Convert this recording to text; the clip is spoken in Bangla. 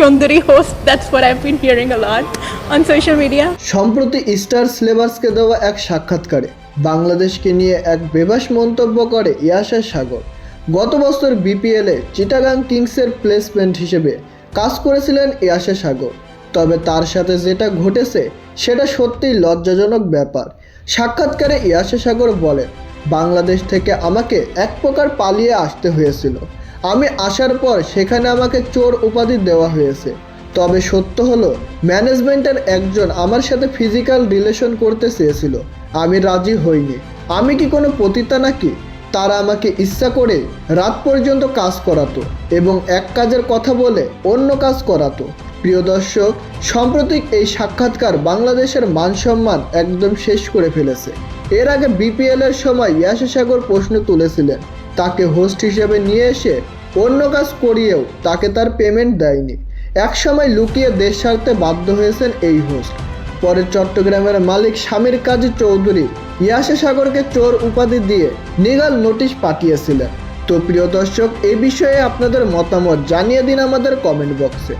Shondari host. That's what I've been hearing a lot on social media. সম্প্রতি স্টার সিলেবাসকে দেওয়া এক সাক্ষাৎকারে বাংলাদেশকে নিয়ে এক বেবাস মন্তব্য করে ইয়াসা সাগর গত বছর বিপিএলে চিটাগাং কিংসের প্লেসমেন্ট হিসেবে কাজ করেছিলেন ইয়াসা সাগর তবে তার সাথে যেটা ঘটেছে, সেটা সত্যিই লজ্জাজনক ব্যাপার সাক্ষাৎকারে ইয়াসা সাগর বলে বাংলাদেশ থেকে আমাকে এক প্রকার পালিয়ে আসতে হয়েছিল। আমি আসার পর সেখানে আমাকে চোর উপাধি দেওয়া হয়েছে। তবে সত্য হলো, ম্যানেজমেন্টের একজন আমার সাথে ফিজিক্যাল রিলেশন করতে চেয়েছিল। আমি রাজি হইনি। আমি কি কোনো পতিতা নাকি? তারা আমাকে ইচ্ছা করে রাত পর্যন্ত কাজ করাতো এবং এক কাজের কথা বলে অন্য কাজ করাতো। প্রিয় দর্শক, সাম্প্রতিক এই সাক্ষাৎকার বাংলাদেশের মান সম্মান একদম শেষ করে ফেলেছে। এর আগে বিপিএল এর সময় ইয়াশা সাগর প্রশ্ন তুলেছিলেন, তাকে হোস্ট হিসেবে নিয়ে এসে অন্য কাজ করিয়েও তাকে তার পেমেন্ট দেয়নি। একসময় লুকিয়ে দেশ ছাড়তে বাধ্য হয়েছেন এই হোস্ট পরে চট্টগ্রামের মালিক স্বামীর কাজী চৌধুরী ইয়াসা সাগরকে চোর উপাধি দিয়ে নিগাল নোটিশ পাঠিয়েছিলেন। তো প্রিয় দর্শক এই বিষয়ে আপনাদের মতামত জানিয়ে দিন আমাদের কমেন্ট বক্সে